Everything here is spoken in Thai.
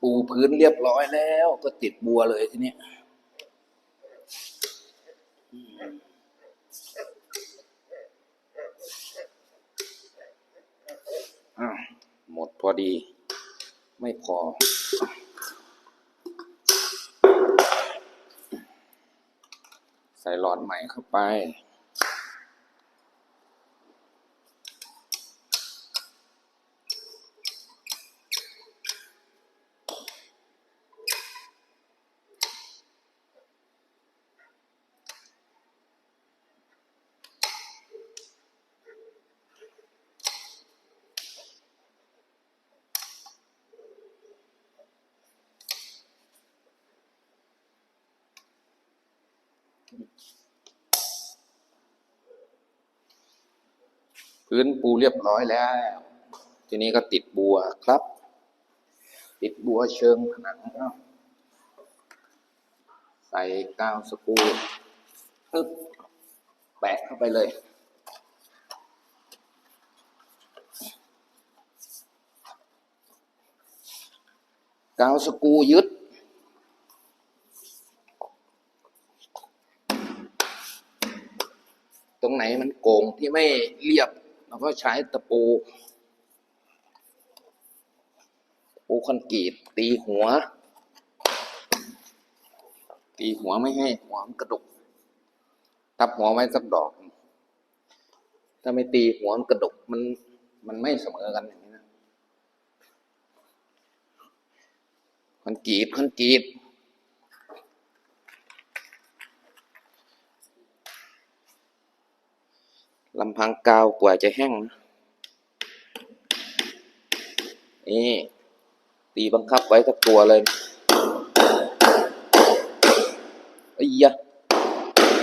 ปูพื้นเรียบร้อยแล้ว ก็ติดบัวเลยทีนี้หมดพอดี ไม่พอ ใส่หลอดใหม่เข้าไป พื้นปูเรียบร้อยแล้ว ทีนี้ก็ติดบัวครับ ติดบัวเชิงผนังใส่กาวสกูปึ๊บแปะเข้าไปเลยกาวสกูยึด ตรงไหนมันโก่งที่ไม่เรียบ เราก็ใช้ตะปูปูคอนกรีตตีหัว ตีหัวไม่ให้หัวมันกระดกทับหัวไว้สักดอก ถ้าไม่ตีหัวมันกระดกมันมันไม่เสมอกันอย่างนี้นะคอนกรีตคอนกรีต ลำพังกาวกว่าจะแห้งนะนี่ตีบังคับไว้สักตัวเลยไอ้ยะ